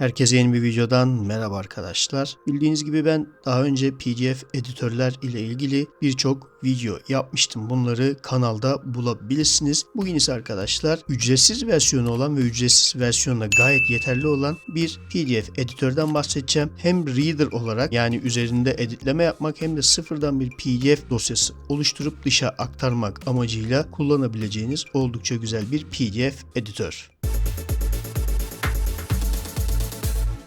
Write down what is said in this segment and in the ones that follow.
Herkese yeni bir videodan merhaba arkadaşlar. Bildiğiniz gibi ben daha önce PDF editörler ile ilgili birçok video yapmıştım. Bunları kanalda bulabilirsiniz. Bugün ise arkadaşlar ücretsiz versiyonu olan ve ücretsiz versiyonla gayet yeterli olan bir PDF editörden bahsedeceğim. Hem reader olarak yani üzerinde editleme yapmak hem de sıfırdan bir PDF dosyası oluşturup dışa aktarmak amacıyla kullanabileceğiniz oldukça güzel bir PDF editör.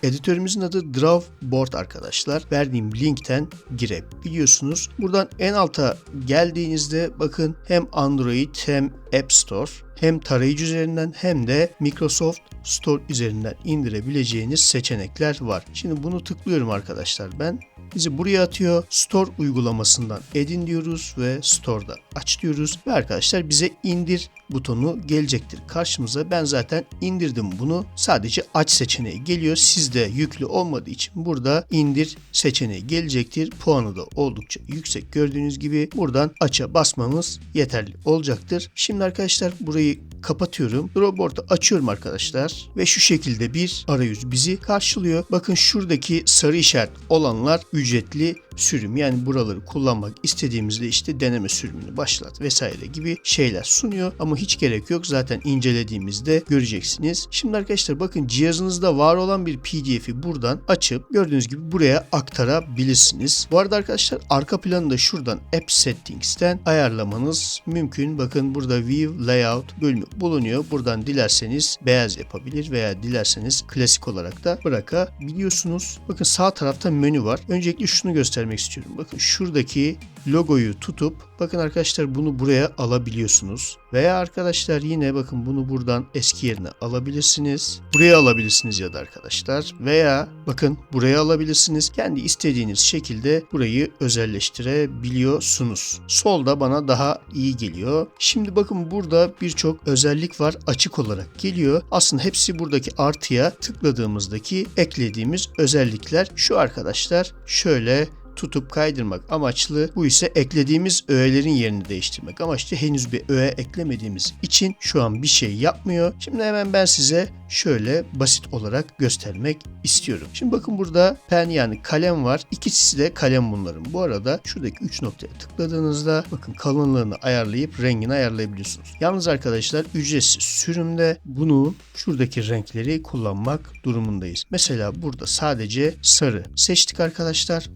Editörümüzün adı Drawboard arkadaşlar. Verdiğim linkten girebiliyorsunuz. Buradan en alta geldiğinizde bakın hem Android hem App Store hem tarayıcı üzerinden hem de Microsoft Store üzerinden indirebileceğiniz seçenekler var. Şimdi bunu tıklıyorum arkadaşlar ben. Bizi buraya atıyor. Store uygulamasından edin diyoruz ve Store'da aç diyoruz. Ve arkadaşlar bize indir butonu gelecektir karşımıza. Ben zaten indirdim bunu. Sadece aç seçeneği geliyor. Sizde yüklü olmadığı için burada indir seçeneği gelecektir. Puanı da oldukça yüksek gördüğünüz gibi. Buradan aç'a basmamız yeterli olacaktır. Şimdi arkadaşlar burayı kapatıyorum. Drawboard'u açıyorum arkadaşlar. Ve şu şekilde bir arayüz bizi karşılıyor. Bakın şuradaki sarı işaret olanlar ücretli sürüm yani buraları kullanmak istediğimizde işte deneme sürümünü başlat vesaire gibi şeyler sunuyor ama hiç gerek yok zaten incelediğimizde göreceksiniz. Şimdi arkadaşlar bakın cihazınızda var olan bir pdf'i buradan açıp gördüğünüz gibi buraya aktarabilirsiniz. Bu arada arkadaşlar arka planı da şuradan App Settings'ten ayarlamanız mümkün. Bakın burada View Layout bölümü bulunuyor. Buradan dilerseniz beyaz yapabilir veya dilerseniz klasik olarak da bırakabiliyorsunuz. Bakın sağ tarafta menü var. Öncelikle şunu göstermek istiyorum. Bakın şuradaki logoyu tutup bakın arkadaşlar bunu buraya alabiliyorsunuz. Veya arkadaşlar yine bakın bunu buradan eski yerine alabilirsiniz. Buraya alabilirsiniz ya da arkadaşlar. Veya bakın buraya alabilirsiniz. Kendi istediğiniz şekilde burayı özelleştirebiliyorsunuz. Solda bana daha iyi geliyor. Şimdi bakın burada birçok özellik var açık olarak geliyor. Aslında hepsi buradaki artıya tıkladığımızdaki eklediğimiz özellikler. Şu arkadaşlar şöyle tutup kaydırmak amaçlı. Bu ise eklediğimiz öğelerin yerini değiştirmek amaçlı. Henüz bir öğe eklemediğimiz için şu an bir şey yapmıyor. Şimdi hemen ben size şöyle basit olarak göstermek istiyorum. Şimdi bakın burada pen yani kalem var. İkisi de kalem bunların. Bu arada şuradaki 3 noktaya tıkladığınızda bakın kalınlığını ayarlayıp rengini ayarlayabiliyorsunuz. Yalnız arkadaşlar ücretsiz sürümde bunu şuradaki renkleri kullanmak durumundayız. Mesela burada sadece sarı seçtik arkadaşlar.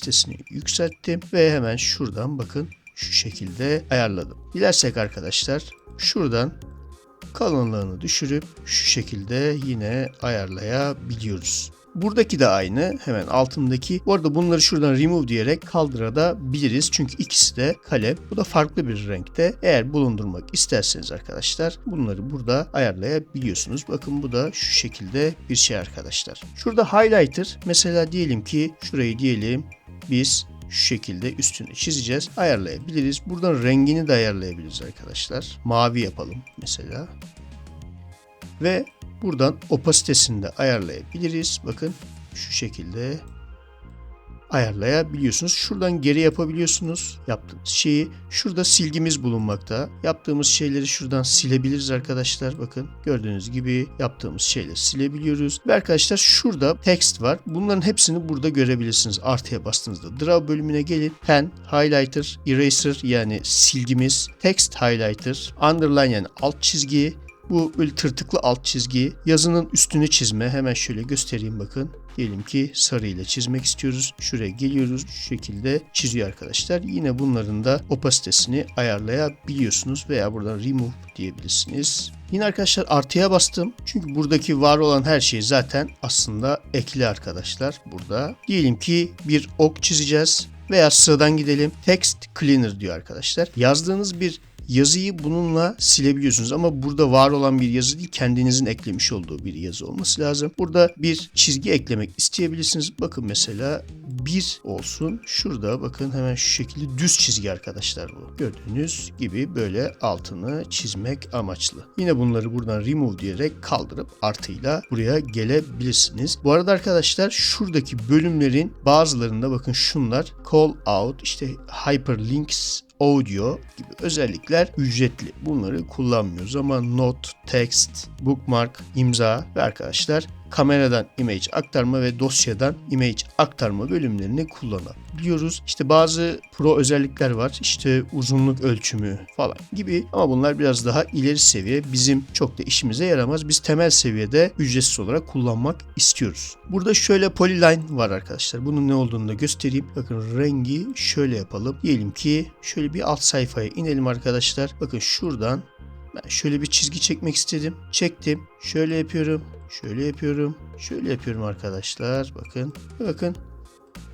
Opasitesini yükselttim ve hemen şuradan bakın şu şekilde ayarladım. Dilersek arkadaşlar şuradan kalınlığını düşürüp şu şekilde yine ayarlayabiliyoruz. Buradaki de aynı hemen altındaki. Bu arada bunları şuradan remove diyerek kaldırabiliriz. Çünkü ikisi de kalem. Bu da farklı bir renkte. Eğer bulundurmak isterseniz arkadaşlar bunları burada ayarlayabiliyorsunuz. Bakın bu da şu şekilde bir şey arkadaşlar. Şurada highlighter. Mesela diyelim ki şurayı diyelim biz şu şekilde üstünü çizeceğiz. Ayarlayabiliriz. Buradan rengini de ayarlayabiliriz arkadaşlar. Mavi yapalım mesela. Ve buradan opasitesini de ayarlayabiliriz. Bakın şu şekilde ayarlayabiliyorsunuz. Şuradan geri yapabiliyorsunuz yaptığınız şeyi. Şurada silgimiz bulunmakta. Yaptığımız şeyleri şuradan silebiliriz arkadaşlar. Bakın gördüğünüz gibi yaptığımız şeyleri silebiliyoruz. Ve arkadaşlar şurada text var. Bunların hepsini burada görebilirsiniz. Artıya bastığınızda. Draw bölümüne gelin. Pen, highlighter, eraser yani silgimiz, text highlighter, underline yani alt çizgi, bu böyle tırtıklı alt çizgi, yazının üstünü çizme. Hemen şöyle göstereyim bakın. Diyelim ki sarı ile çizmek istiyoruz. Şuraya geliyoruz. Şu şekilde çiziyor arkadaşlar. Yine bunların da opasitesini ayarlayabiliyorsunuz veya buradan remove diyebilirsiniz. Yine arkadaşlar artıya bastım. Çünkü buradaki var olan her şey zaten aslında ekli arkadaşlar burada. Diyelim ki bir ok çizeceğiz veya sıradan gidelim. Text cleaner diyor arkadaşlar. Yazdığınız bir yazıyı bununla silebiliyorsunuz ama burada var olan bir yazı değil kendinizin eklemiş olduğu bir yazı olması lazım. Burada bir çizgi eklemek isteyebilirsiniz. Bakın mesela bir olsun. Şurada bakın hemen şu şekilde düz çizgi arkadaşlar bu. Gördüğünüz gibi böyle altını çizmek amaçlı. Yine bunları buradan remove diyerek kaldırıp artıyla buraya gelebilirsiniz. Bu arada arkadaşlar şuradaki bölümlerin bazılarında bakın şunlar call out işte hyperlinks audio gibi özellikler ücretli. Bunları kullanmıyoruz ama not, text, bookmark, imza ve arkadaşlar kameradan image aktarma ve dosyadan image aktarma bölümlerini kullanabiliyoruz. İşte bazı pro özellikler var. İşte uzunluk ölçümü falan gibi ama bunlar biraz daha ileri seviye. Bizim çok da işimize yaramaz. Biz temel seviyede ücretsiz olarak kullanmak istiyoruz. Burada şöyle polyline var arkadaşlar. Bunun ne olduğunu da göstereyim. Bakın rengi şöyle yapalım. Diyelim ki şöyle bir alt sayfaya inelim arkadaşlar. Bakın şuradan ben şöyle bir çizgi çekmek istedim. Çektim. Şöyle yapıyorum. Şöyle yapıyorum. Şöyle yapıyorum arkadaşlar. Bakın. Bakın.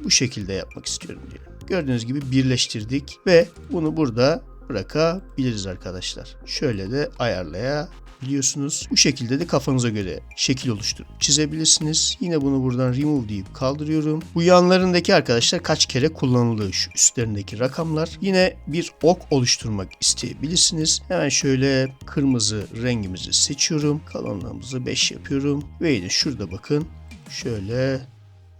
Bu şekilde yapmak istiyorum diyelim. Gördüğünüz gibi birleştirdik ve bunu burada bırakabiliriz arkadaşlar. Şöyle de ayarlayabiliyorsunuz. Bu şekilde de kafanıza göre şekil oluşturup çizebilirsiniz. Yine bunu buradan remove deyip kaldırıyorum. Bu yanlarındaki arkadaşlar kaç kere kullanıldığı şu üstlerindeki rakamlar. Yine bir ok oluşturmak isteyebilirsiniz. Hemen şöyle kırmızı rengimizi seçiyorum. Kalınlığımızı 5 yapıyorum. Ve yine şurada bakın şöyle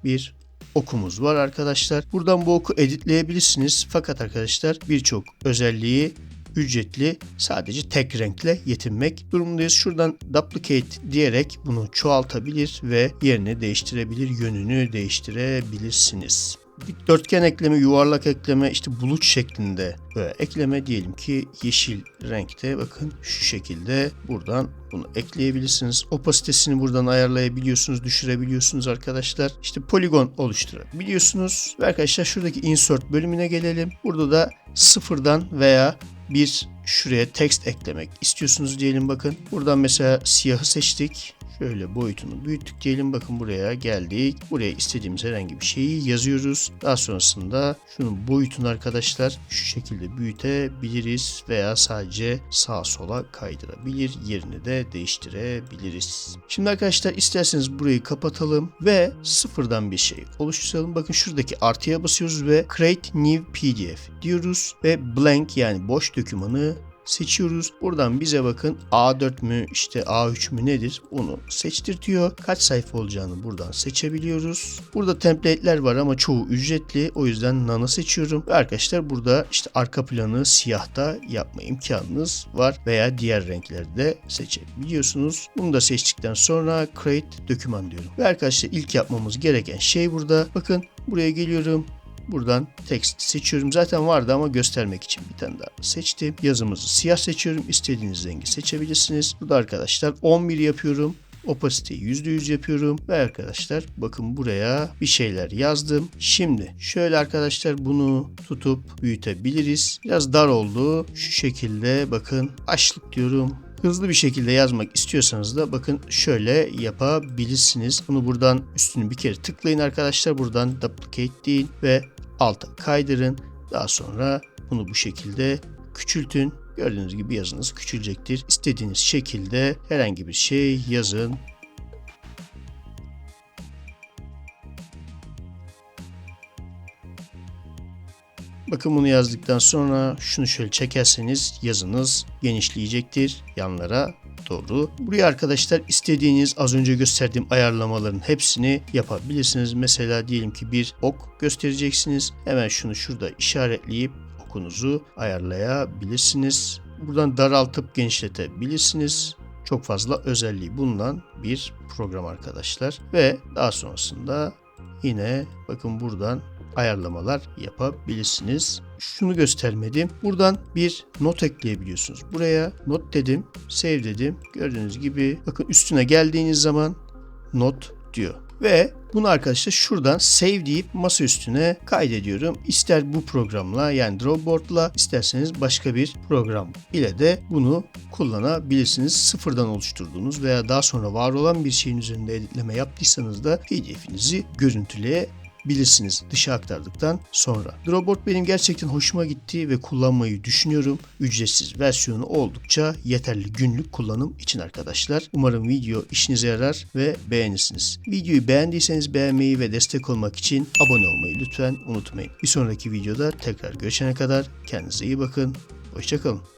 bir okumuz var arkadaşlar. Buradan bu oku editleyebilirsiniz. Fakat arkadaşlar birçok özelliği ücretli sadece tek renkle yetinmek durumundayız. Şuradan duplicate diyerek bunu çoğaltabilir ve yerini değiştirebilir, yönünü değiştirebilirsiniz. Dikdörtgen ekleme, yuvarlak ekleme, işte bulut şeklinde böyle ekleme diyelim ki yeşil renkte bakın şu şekilde buradan bunu ekleyebilirsiniz. Opasitesini buradan ayarlayabiliyorsunuz, düşürebiliyorsunuz arkadaşlar. İşte poligon oluşturabiliyorsunuz. Ve arkadaşlar şuradaki insert bölümüne gelelim. Burada da sıfırdan veya bir şuraya text eklemek istiyorsunuz diyelim bakın. Buradan mesela siyahı seçtik. Şöyle boyutunu büyüttük diyelim. Bakın buraya geldik. Buraya istediğimiz herhangi bir şeyi yazıyoruz. Daha sonrasında şunun boyutunu arkadaşlar şu şekilde büyütebiliriz veya sadece sağa sola kaydırabilir. Yerini de değiştirebiliriz. Şimdi arkadaşlar isterseniz burayı kapatalım ve sıfırdan bir şey oluşturalım. Bakın şuradaki artıya basıyoruz ve create new pdf diyoruz ve blank yani boş dokümanı seçiyoruz. Buradan bize bakın A4 mü işte A3 mü nedir onu seçtirtiyor. Kaç sayfa olacağını buradan seçebiliyoruz. Burada template'ler var ama çoğu ücretli. O yüzden None'ı seçiyorum. Ve arkadaşlar burada işte arka planı siyahta yapma imkanınız var veya diğer renklerde seçebiliyorsunuz. Bunu da seçtikten sonra create doküman diyorum. Ve arkadaşlar ilk yapmamız gereken şey burada. Bakın buraya geliyorum. Buradan text seçiyorum. Zaten vardı ama göstermek için bir tane daha seçtim. Yazımızı siyah seçiyorum. İstediğiniz rengi seçebilirsiniz. Burada arkadaşlar 11 yapıyorum. Opacite'yi %100 yapıyorum ve arkadaşlar bakın buraya bir şeyler yazdım. Şimdi şöyle arkadaşlar bunu tutup büyütebiliriz. Biraz dar oldu. Şu şekilde bakın başlık diyorum hızlı bir şekilde yazmak istiyorsanız da bakın şöyle yapabilirsiniz. Bunu buradan üstünü bir kere tıklayın arkadaşlar. Buradan duplicate deyin ve alta kaydırın. Daha sonra bunu bu şekilde küçültün. Gördüğünüz gibi yazınız küçülecektir. İstediğiniz şekilde herhangi bir şey yazın. Bakın bunu yazdıktan sonra şunu şöyle çekerseniz yazınız genişleyecektir yanlara doğru. Buraya arkadaşlar istediğiniz az önce gösterdiğim ayarlamaların hepsini yapabilirsiniz. Mesela diyelim ki bir ok göstereceksiniz. Hemen şunu şurada işaretleyip okunuzu ayarlayabilirsiniz. Buradan daraltıp genişletebilirsiniz. Çok fazla özelliği bulunan bir program arkadaşlar. Ve daha sonrasında yine bakın buradan ayarlamalar yapabilirsiniz. Şunu göstermedim. Buradan bir not ekleyebiliyorsunuz. Buraya not dedim, save dedim. Gördüğünüz gibi bakın üstüne geldiğiniz zaman not diyor. Ve bunu arkadaşlar şuradan save deyip masa üstüne kaydediyorum. İster bu programla yani Drawboard'la isterseniz başka bir program ile de bunu kullanabilirsiniz. Sıfırdan oluşturduğunuz veya daha sonra var olan bir şeyin üzerinde editleme yaptıysanız da PDF'inizi görüntüleye bilirsiniz dışa aktardıktan sonra. Drawboard benim gerçekten hoşuma gitti ve kullanmayı düşünüyorum. Ücretsiz versiyonu oldukça yeterli günlük kullanım için arkadaşlar. Umarım video işinize yarar ve beğenirsiniz. Videoyu beğendiyseniz beğenmeyi ve destek olmak için abone olmayı lütfen unutmayın. Bir sonraki videoda tekrar görüşene kadar kendinize iyi bakın. Hoşçakalın.